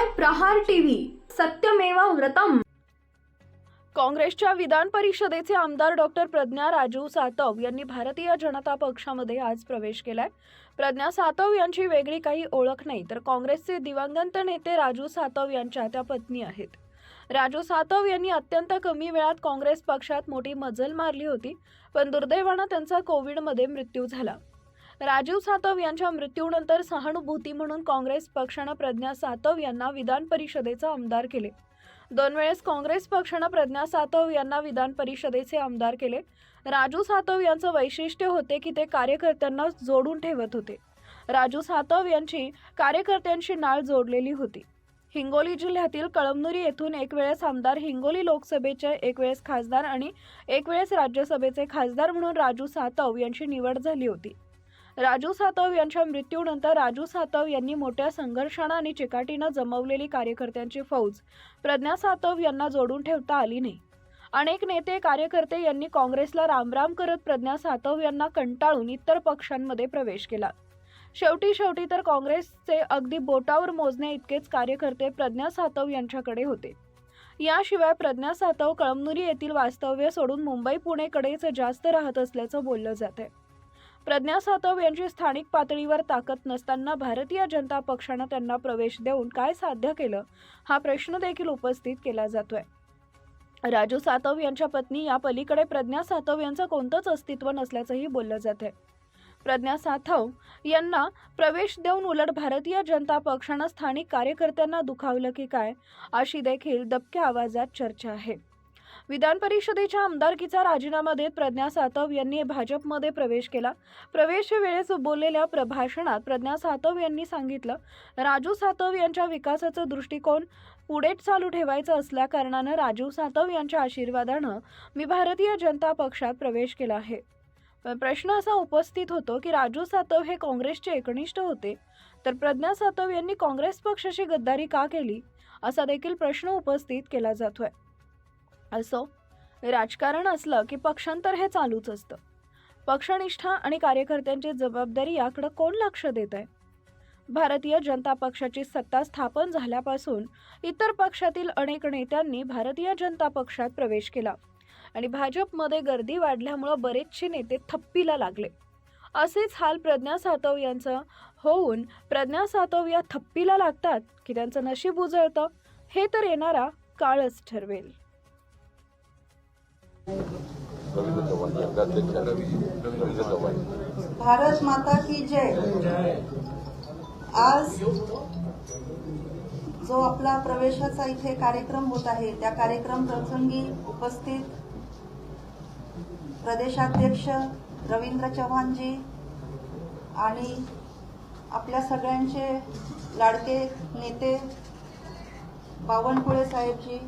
पाहताय प्रहार टीव्ही. सत्यमेवा व्रतम. काँग्रेसच्या विधान परिषदेचे आमदार डॉक्टर प्रज्ञा राजू सातव यांनी भारतीय जनता पक्षामध्ये आज प्रवेश केलाय. प्रज्ञा सातव यांची वेगळी काही ओळख नाही तर काँग्रेसचे दिवंगत नेते राजू सातव यांच्या त्या पत्नी आहेत. राजू सातव यांनी अत्यंत कमी वेळात काँग्रेस पक्षात मोठी मजल मारली होती पण दुर्दैवानं त्यांचा कोविडमध्ये मृत्यू झाला. राजीव सातव यांच्या मृत्यूनंतर सहानुभूती म्हणून काँग्रेस पक्षानं प्रज्ञा सातव यांना विधान परिषदेचा आमदार केले. दोन वेळेस काँग्रेस पक्षानं प्रज्ञा सातव यांना विधान परिषदेचे आमदार केले. राजू सातव यांचं वैशिष्ट्य होते की ते कार्यकर्त्यांना जोडून ठेवत होते. राजू सातव यांची कार्यकर्त्यांशी नाळ जोडलेली होती. हिंगोली जिल्ह्यातील कळमनुरी येथून एक वेळेस आमदार हिंगोली लोकसभेचे एक वेळेस खासदार आणि एक वेळेस राज्यसभेचे खासदार म्हणून राजू सातव यांची निवड झाली होती. राजू सातव यांच्या मृत्यूनंतर राजू सातव यांनी मोठ्या संघर्षानं आणि चिकाटीनं जमवलेली कार्यकर्त्यांची फौज प्रज्ञा सातव यांना जोडून ठेवता आली नाही. अनेक नेते कार्यकर्ते यांनी काँग्रेसला रामराम करत प्रज्ञा सातव यांना कंटाळून इतर पक्षांमध्ये प्रवेश केला. शेवटी शेवटी तर काँग्रेसचे अगदी बोटावर मोजणे इतकेच कार्यकर्ते प्रज्ञा सातव यांच्याकडे होते. याशिवाय प्रज्ञा सातव कळमनुरी येथील वास्तव्य सोडून मुंबई पुणेकडेच जास्त राहत असल्याचं बोललं जात आहे प्रज्ञा सातव यांची स्थानिक पातळीवर ताकद नसताना भारतीय जनता पक्षानं त्यांना प्रवेश देऊन काय साध्य केलं हा प्रश्न देखील उपस्थित केला जातोय. राजू सातव यांच्या पत्नी या पलीकडे प्रज्ञा सातव यांचं कोणतंच अस्तित्व नसल्याचंही बोललं जात आहे प्रज्ञा सातव यांना प्रवेश देऊन उलट भारतीय जनता पक्षानं स्थानिक कार्यकर्त्यांना दुखावलं की काय अशी देखील दबक्या आवाजात चर्चा आहे. विधान परिषदेच्या आमदारकीचा राजीनामा देत प्रज्ञा सातव यांनी भाजपमध्ये प्रवेश केला. प्रवेश वेळेस बोललेल्या प्रभाषणात प्रज्ञा सातव यांनी सांगितलं राजू सातव यांच्या विकासाचा दृष्टिकोन पुढे चालू ठेवायचं असल्या कारणानं राजू सातव यांच्या आशीर्वादानं मी भारतीय जनता पक्षात प्रवेश केला आहे. पण प्रश्न असा उपस्थित होतो की राजू सातव हे काँग्रेसचे एकनिष्ठ होते. तर प्रज्ञा सातव यांनी काँग्रेस पक्षाची गद्दारी का केली? असा देखील प्रश्न उपस्थित केला जातोय. असो? राजकारण असलं की पक्षांतर हे चालूच असतं. पक्षनिष्ठा आणि कार्यकर्त्यांची जबाबदारी याकडं कोण लक्ष देत आहे भारतीय जनता पक्षाची सत्ता स्थापन झाल्यापासून इतर पक्षातील अनेक नेत्यांनी भारतीय जनता पक्षात प्रवेश केला आणि भाजपमध्ये गर्दी वाढल्यामुळं बरेचसे नेते थप्पीला लागले. असेच हाल प्रज्ञा सातव यांचं होऊन प्रज्ञा सातव या थप्पीला लागतात की त्यांचं नशीब उजळतं हे तर येणारा काळच ठरवेल. भारत माता की जय। आज जो आपला प्रवेशाचा इथे कार्यक्रम होत आहे त्या कार्यक्रम प्रसंगी उपस्थित प्रदेशाध्यक्ष रवींद्र चव्हाणजी आणि आपल्या सगळ्यांचे लाडके नेते बावनकुळे साहेबजी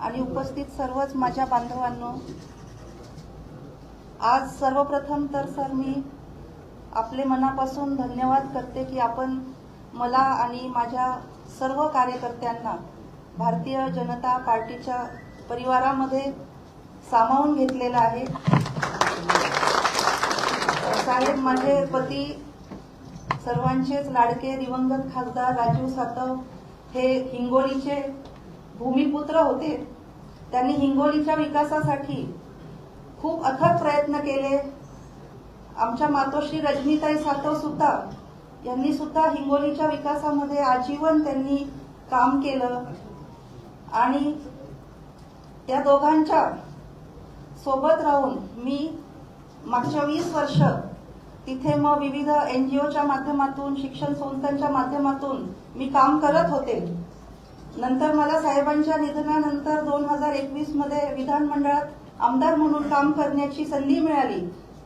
आणि उपस्थित सर्वच माझ्या बांधवांनो आज सर्वप्रथम तर सर मी आपले मनापासून धन्यवाद करते की आपण मला आणि माझ्या सर्व कार्यकर्त्यांना भारतीय जनता पार्टीच्या परिवारामध्ये सामावून घेतलेलं आहे. साहेब माझे पती सर्वांचेच लाडके दिवंगत खासदार राजीव सातव हे हिंगोलीचे भूमिपुत्र होते. त्यांनी हिंगोलीच्या विकासासाठी खूप अथक प्रयत्न केले. आमच्या मातोश्री रजनीताई सातव सुद्धा यांनी सुद्धा हिंगोलीच्या विकासामध्ये आजीवन त्यांनी काम केलं. आणि त्या दोघांच्या सोबत राहून मी मागच्या वीस वर्ष तिथे मग विविध एनजीओच्या माध्यमातून शिक्षण संस्थांच्या माध्यमातून मी काम करत होते. नंतर मला साहेबांच्या निधनानंतर दोन हजार एकवीसमध्ये विधानमंडळात आमदार म्हणून काम करण्याची संधी मिळाली.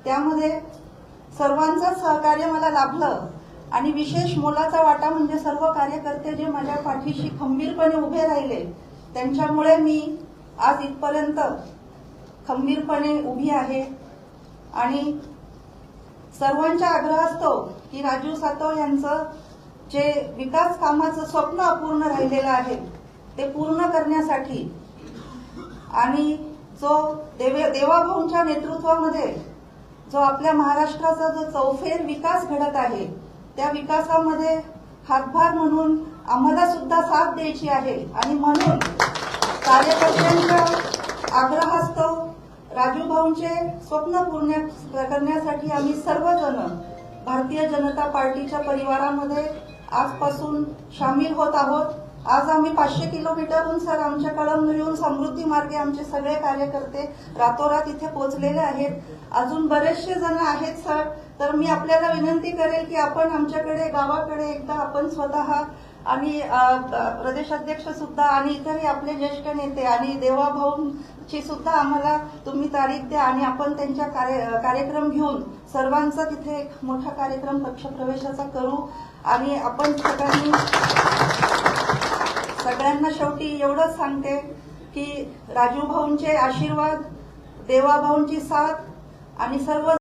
त्यामध्ये सर्वांचं सहकार्य मला लाभलं आणि विशेष मोलाचा वाटा म्हणजे सर्व कार्यकर्ते जे माझ्या पाठीशी खंबीरपणे उभे राहिले त्यांच्यामुळे मी आज इथपर्यंत खंबीरपणे उभी आहे. आणि सर्वांच्या आग्रहास्तव की राजू सातव यांचं जे विकास कामाचं स्वप्न अपूर्ण राहिलेलं आहे ते पूर्ण करण्यासाठी आणि जो देवे देवाभाऊंच्या नेतृत्वामध्ये जो आपल्या महाराष्ट्राचा जो चौफेर विकास घडत आहे त्या विकासामध्ये हातभार म्हणून आम्हाला सुद्धा साथ द्यायची आहे. आणि म्हणून कार्यकर्त्यांच्या आग्रहास्तव राजूभाऊंचे स्वप्न पूर्ण करण्यासाठी आम्ही सर्वजण भारतीय जनता पार्टीच्या परिवारामध्ये आजपासून सामील होत आहोत. आज आम्ही पाचशे किलोमीटरहून सर आमच्या कळमनुर येऊन समृद्धी मार्गे आमचे सगळे कार्यकर्ते रातोरात इथे पोहोचलेले आहेत. अजून बरेचसे जण आहेत सर. तर मी आपल्याला विनंती करेल की आपण आमच्याकडे गावाकडे एकदा आपण स्वतः आणि प्रदेशाध्यक्ष सुद्धा आणि इतरही आपले ज्येष्ठ नेते आणि देवाभाऊंची सुद्धा आम्हाला तुम्ही तारीख द्या आणि आपण त्यांच्या कार्य कार्यक्रम घेऊन सर्वांचा तिथे एक मोठा कार्यक्रम पक्षप्रवेशाचा करू. आणि आपण सगळ्यांनी सगळ्यांना शेवटी एवढंच सांगते की राजू भाऊंचे आशीर्वाद देवाभाऊंची साथ आणि सर्व